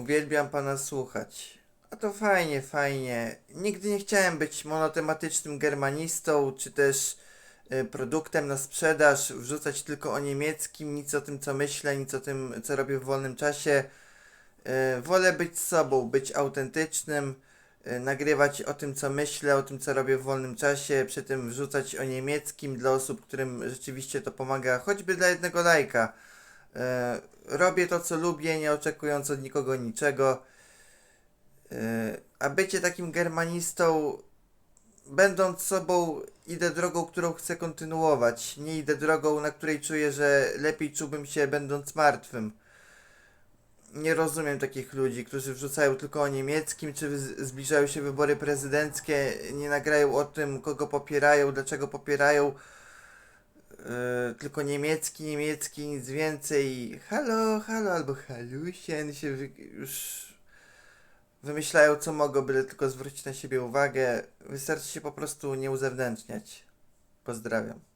Uwielbiam pana słuchać. A to fajnie, fajnie. Nigdy nie chciałem być monotematycznym germanistą, czy też y, produktem na sprzedaż, wrzucać tylko o niemieckim, nic o tym, co myślę, nic o tym, co robię w wolnym czasie. Y, wolę być sobą, być autentycznym, y, nagrywać o tym, co myślę, o tym, co robię w wolnym czasie, przy tym wrzucać o niemieckim dla osób, którym rzeczywiście to pomaga, choćby dla jednego lajka. E, robię to, co lubię, nie oczekując od nikogo niczego. E, a bycie takim germanistą, będąc sobą, idę drogą, którą chcę kontynuować. Nie idę drogą, na której czuję, że lepiej czułbym się, będąc martwym. Nie rozumiem takich ludzi, którzy wrzucają tylko o niemieckim, czy zbliżają się wybory prezydenckie, nie nagrają o tym, kogo popierają, dlaczego popierają. Yy, tylko niemiecki, niemiecki, nic więcej. Halo, halo, albo halusien się już wymyślają co mogą, byle tylko zwrócić na siebie uwagę. Wystarczy się po prostu nie uzewnętrzniać. Pozdrawiam.